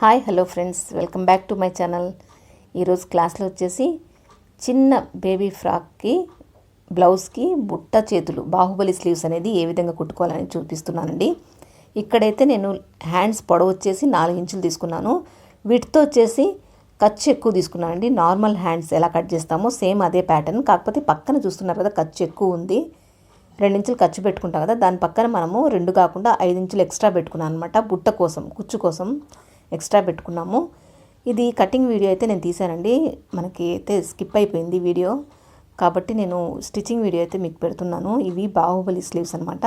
Hi hello friends. Welcome back to my channel. ఈరోజు క్లాస్లో వచ్చేసి చిన్న బేబీ ఫ్రాక్కి బ్లౌజ్కి బుట్ట చేతులు బాహుబలి స్లీవ్స్ అనేది ఏ విధంగా కుట్టుకోవాలని చూపిస్తున్నానండి. ఇక్కడైతే నేను హ్యాండ్స్ పొడవు వచ్చేసి నాలుగు ఇంచులు తీసుకున్నాను. వీటితో వచ్చేసి ఖర్చు ఎక్కువ తీసుకున్నానండి. నార్మల్ హ్యాండ్స్ ఎలా కట్ చేస్తామో సేమ్ అదే ప్యాటర్న్. కాకపోతే పక్కన చూస్తున్నారు కదా ఖర్చు ఎక్కువ ఉంది. రెండు ఇంచులు ఖర్చు పెట్టుకుంటాం కదా దాని పక్కన మనము రెండు కాకుండా ఐదు ఇంచులు ఎక్స్ట్రా పెట్టుకున్నాను అనమాట బుట్ట కోసం కుచ్చు కోసం. ఎక్స్ట్రా పెట్టుకున్నాము. ఇది కటింగ్ వీడియో అయితే నేను తీసానండి మనకి అయితే స్కిప్ అయిపోయింది వీడియో. కాబట్టి నేను స్టిచ్చింగ్ వీడియో అయితే మీకు పెడుతున్నాను. ఇవి బాహుబలి స్లీవ్స్ అనమాట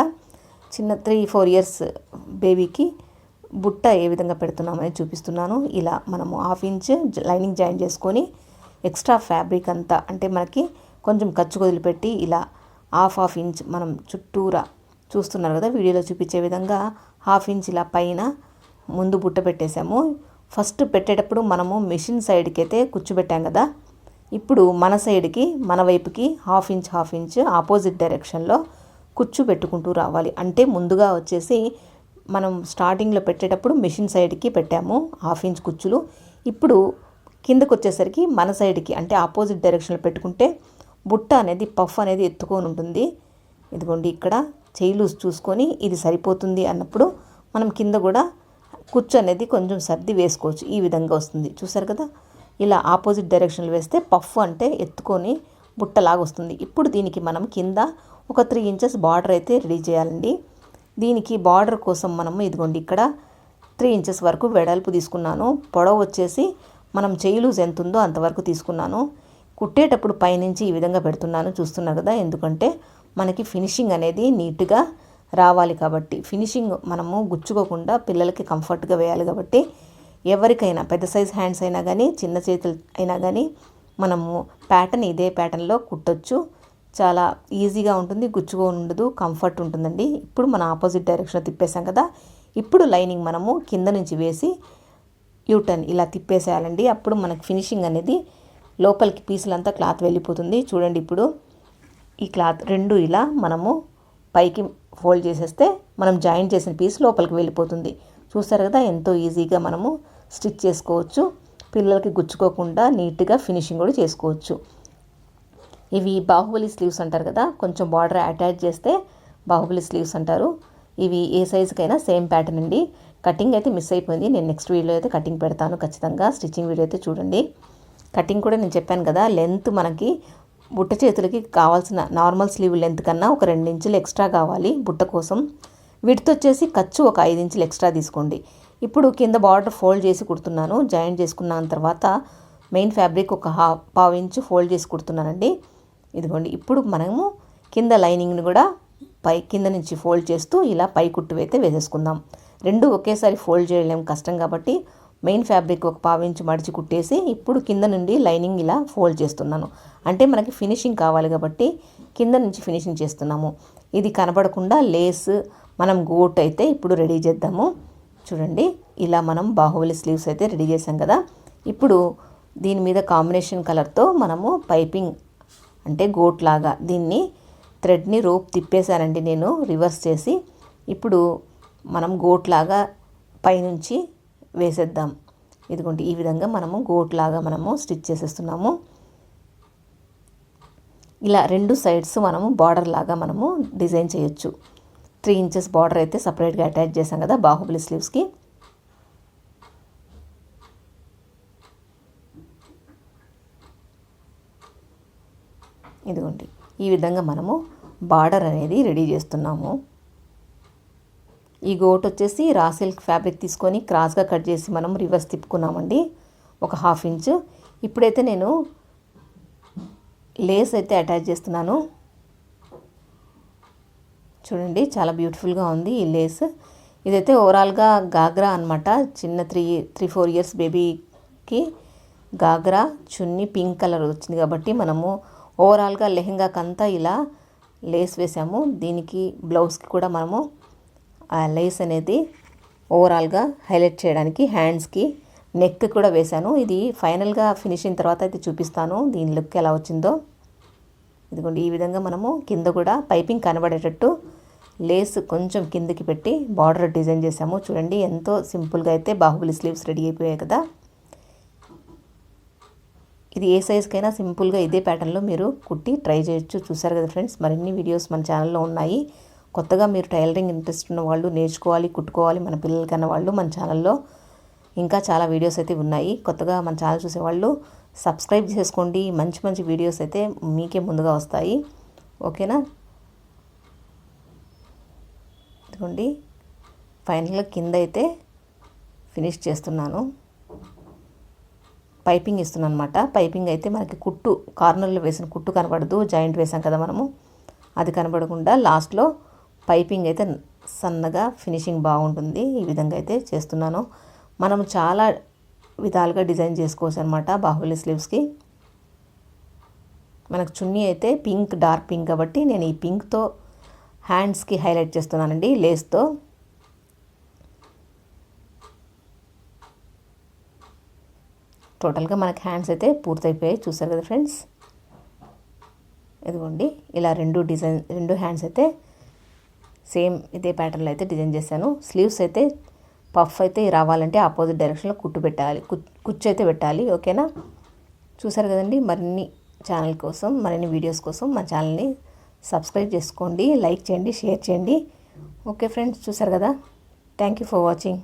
చిన్న త్రీ ఫోర్ ఇయర్స్ బేబీకి బుట్ట ఏ విధంగా పెడుతున్నామని చూపిస్తున్నాను. ఇలా మనము హాఫ్ ఇంచ్ లైనింగ్ జాయిన్ చేసుకొని ఎక్స్ట్రా ఫ్యాబ్రిక్ అంతా అంటే మనకి కొంచెం ఖర్చు వదిలిపెట్టి ఇలా హాఫ్ హాఫ్ ఇంచ్ మనం చుట్టూరా చూస్తున్నారు కదా వీడియోలో చూపించే విధంగా హాఫ్ ఇంచ్ ఇలా పైన ముందు బుట్ట పెట్టేశాము. ఫస్ట్ పెట్టేటప్పుడు మనము మిషన్ సైడ్కి అయితే కూర్చోబెట్టాం కదా. ఇప్పుడు మన సైడ్కి మన వైపుకి half inch half inch opposite డైరెక్షన్లో కుచ్చు పెట్టుకుంటూ రావాలి. అంటే ముందుగా వచ్చేసి మనం స్టార్టింగ్లో పెట్టేటప్పుడు మిషన్ సైడ్కి పెట్టాము హాఫ్ ఇంచ్ కుచ్చులు. ఇప్పుడు కిందకు వచ్చేసరికి మన సైడ్కి అంటే ఆపోజిట్ డైరెక్షన్లో పెట్టుకుంటే బుట్ట అనేది పఫ్ అనేది ఎత్తుకొని ఉంటుంది. ఇదిగోండి ఇక్కడ చేయి లూజ్ చూసుకొని ఇది సరిపోతుంది అన్నప్పుడు మనం కింద కూడా కుచ్చు అనేది కొంచెం సర్ది వేసుకోవచ్చు. ఈ విధంగా వస్తుంది. చూసారు కదా? ఇలా ఆపోజిట్ డైరెక్షన్లో వేస్తే పఫ్ అంటే ఎత్తుకొని బుట్టలాగా వస్తుంది. ఇప్పుడు దీనికి మనం కింద ఒక త్రీ ఇంచెస్ బార్డర్ అయితే రెడీ చేయాలండి. దీనికి బార్డర్ కోసం మనము ఇదిగోండి ఇక్కడ త్రీ ఇంచెస్ వరకు వెడల్పు తీసుకున్నాను. పొడవు వచ్చేసి మనం చేయి లూజ్ ఎంత ఉందో అంతవరకు తీసుకున్నాను. కుట్టేటప్పుడు పైనుంచి ఈ విధంగా పెడుతున్నాను. చూస్తున్నారు కదా? ఎందుకంటే మనకి ఫినిషింగ్ అనేది నీట్గా రావాలి కాబట్టి. ఫినిషింగ్ మనము గుచ్చుకోకుండా పిల్లలకి కంఫర్ట్గా వేయాలి కాబట్టి ఎవరికైనా పెద్ద సైజ్ హ్యాండ్స్ అయినా కానీ చిన్న చేతులు అయినా కానీ మనము ప్యాటర్న్ ఇదే ప్యాటర్న్లో కుట్టొచ్చు. చాలా ఈజీగా ఉంటుంది గుచ్చుగా ఉండదు కంఫర్ట్ ఉంటుందండి. ఇప్పుడు మన ఆపోజిట్ డైరెక్షన్లో తిప్పేసాం కదా ఇప్పుడు లైనింగ్ మనము కింద నుంచి వేసి యూటర్న్ ఇలా తిప్పేసేయాలండి. అప్పుడు మనకు ఫినిషింగ్ అనేది లోపలికి పీసులంతా క్లాత్ వెళ్ళిపోతుంది. చూడండి ఇప్పుడు ఈ క్లాత్ రెండు ఇలా మనము పైకి ఫోల్డ్ చేసేస్తే మనం జాయిన్ చేసిన పీస్ లోపలికి వెళ్ళిపోతుంది. చూస్తారు కదా ఎంతో ఈజీగా మనము స్టిచ్ చేసుకోవచ్చు. పిల్లలకి గుచ్చుకోకుండా నీట్గా ఫినిషింగ్ కూడా చేసుకోవచ్చు. ఇవి బాహుబలి స్లీవ్స్ అంటారు కదా కొంచెం బార్డర్ అటాచ్ చేస్తే బాహుబలి స్లీవ్స్ అంటారు. ఇవి ఏ సైజుకైనా సేమ్ ప్యాటర్న్ అండి. కటింగ్ అయితే మిస్ అయిపోయింది. నేను నెక్స్ట్ వీడియో అయితే కటింగ్ పెడతాను. ఖచ్చితంగా స్టిచ్చింగ్ వీడియో అయితే చూడండి. కటింగ్ కూడా నేను చెప్పాను కదా లెంత్ మనకి బుట్ట చేతులకి కావాల్సిన నార్మల్ స్లీవ్ లెంత్ కన్నా ఒక రెండు ఇంచులు ఎక్స్ట్రా కావాలి బుట్ట కోసం. విడ్త్ వచ్చేసి ఖర్చు ఒక ఐదు ఇంచులు ఎక్స్ట్రా తీసుకోండి. ఇప్పుడు కింద బార్డర్ ఫోల్డ్ చేసి కుడుతున్నాను. జాయింట్ చేసుకున్న తర్వాత మెయిన్ ఫ్యాబ్రిక్ ఒక హాఫ్ పావు ఇంచు ఫోల్డ్ చేసి కుడుతున్నానండి. ఇదిగోండి ఇప్పుడు మనము కింద లైనింగ్ని కూడా పై కింద నుంచి ఫోల్డ్ చేస్తూ ఇలా పై కుట్టు అయితే వేసేసుకుందాం. రెండు ఒకేసారి ఫోల్డ్ చేయలేం కష్టం కాబట్టి మెయిన్ ఫ్యాబ్రిక్ ఒక పావించి మడిచి కుట్టేసి ఇప్పుడు కింద నుండి లైనింగ్ ఇలా ఫోల్డ్ చేస్తున్నాను. అంటే మనకి ఫినిషింగ్ కావాలి కాబట్టి కింద నుంచి ఫినిషింగ్ చేస్తున్నాము. ఇది కనబడకుండా లేస్ మనం గోట్ అయితే ఇప్పుడు రెడీ చేద్దాము. చూడండి ఇలా మనం బాహుబలి స్లీవ్స్ అయితే రెడీ చేసాం కదా. ఇప్పుడు దీని మీద కాంబినేషన్ కలర్తో మనము పైపింగ్ అంటే గోట్ లాగా దీన్ని థ్రెడ్ని రోప్ తిప్పేశానండి నేను రివర్స్ చేసి. ఇప్పుడు మనం గోట్ లాగా పైనుంచి వేసేద్దాం. ఇదిగోండి ఈ విధంగా మనము గోట్లాగా మనము స్టిచ్ చేసేస్తున్నాము. ఇలా రెండు సైడ్స్ మనము బార్డర్ లాగా మనము డిజైన్ చేయొచ్చు. త్రీ ఇంచెస్ బార్డర్ అయితే సపరేట్గా అటాచ్ చేసాం కదా బాహుబలి స్లీవ్స్కి ఇదిగోండి ఈ విధంగా మనము బార్డర్ అనేది రెడీ చేస్తున్నాము. ఈ గోట్ వచ్చేసి రా సిల్క్ ఫ్యాబ్రిక్ తీసుకొని క్రాస్గా కట్ చేసి మనం రివర్స్ తిప్పుకున్నామండి. ఒక హాఫ్ ఇంచ్. ఇప్పుడైతే నేను లేస్ అయితే అటాచ్ చేస్తున్నాను. చూడండి చాలా బ్యూటిఫుల్గా ఉంది ఈ లేస్. ఇదైతే ఓవరాల్గా గాగ్రా అనమాట చిన్న త్రీ త్రీ ఫోర్ ఇయర్స్ బేబీకి గాగ్రా చున్నీ పింక్ కలర్ వచ్చింది కాబట్టి మనము ఓవరాల్గా లెహెంగాకంతా ఇలా లేస్ వేసాము. దీనికి బ్లౌజ్కి కూడా మనము ఆ లేస్ అనేది ఓవరాల్గా హైలైట్ చేయడానికి హ్యాండ్స్కి నెక్ కూడా వేశాను. ఇది ఫైనల్గా ఫినిషింగ్ తర్వాత అయితే చూపిస్తాను దీని లుక్ ఎలా వచ్చిందో. ఇదిగోండి ఈ విధంగా మనము కింద కూడా పైపింగ్ కనబడేటట్టు లేస్ కొంచెం కిందకి పెట్టి బార్డర్ డిజైన్ చేసాము చూడండి ఎంతో సింపుల్గా అయితే బాహుబలి స్లీవ్స్ రెడీ అయిపోయాయి కదా. ఇది ఏ సైజ్కైనా సింపుల్గా ఇదే ప్యాటర్న్లో మీరు కుట్టి ట్రై చేయొచ్చు. చూసారు కదా ఫ్రెండ్స్ మరిన్ని వీడియోస్ మన ఛానల్లో ఉన్నాయి. కొత్తగా మీరు టైలరింగ్ ఇంట్రెస్ట్ ఉన్న వాళ్ళు నేర్చుకోవాలి కుట్టుకోవాలి మన పిల్లలకన్న వాళ్ళు మన ఛానల్లో. ఇంకా చాలా వీడియోస్ అయితే ఉన్నాయి. కొత్తగా మన ఛానల్ చూసేవాళ్ళు సబ్స్క్రైబ్ చేసుకోండి. మంచి మంచి వీడియోస్ అయితే మీకే ముందుగా వస్తాయి. ఓకేనా? ఇదిగోండి. ఫైనల్గా కింద అయితే ఫినిష్ చేస్తున్నాను. పైపింగ్ ఇస్తున్నాను అనమాట పైపింగ్ అయితే మనకి కుట్టు కార్నర్లో వేసిన కుట్టు కనబడదు. జాయింట్ వేసాం కదా మనము. అది కనబడకుండా లాస్ట్లో పైపింగ్ అయితే సన్నగా ఫినిషింగ్ బాగుంటుంది. ఈ విధంగా అయితే చేస్తున్నాను. మనం చాలా విధాలుగా డిజైన్ చేసుకోవచ్చు అనమాట బాహుబలి స్లీవ్స్కి. మనకు చున్నీ అయితే పింక్ డార్క్ పింక్ కాబట్టి నేను ఈ పింక్తో హ్యాండ్స్కి హైలైట్ చేస్తున్నానండి లేస్తో. టోటల్గా మనకి హ్యాండ్స్ అయితే పూర్తయిపోయాయి చూసారు కదా ఫ్రెండ్స్? ఇదిగోండి ఇలా రెండు డిజైన్ రెండు హ్యాండ్స్ అయితే సేమ్ ఇదే ప్యాటర్న్లో అయితే డిజైన్ చేశాను. స్లీవ్స్ అయితే పఫ్ అయితే రావాలంటే ఆపోజిట్ డైరెక్షన్లో కుట్టు పెట్టాలి. కుచ్చు అయితే పెట్టాలి. ఓకేనా చూసారు కదండి? మరిన్ని ఛానల్ కోసం మరిన్ని వీడియోస్ కోసం మా ఛానల్ని సబ్స్క్రైబ్ చేసుకోండి. లైక్ చేయండి షేర్ చేయండి. ఓకే ఫ్రెండ్స్ చూసారు కదా? Thank you for watching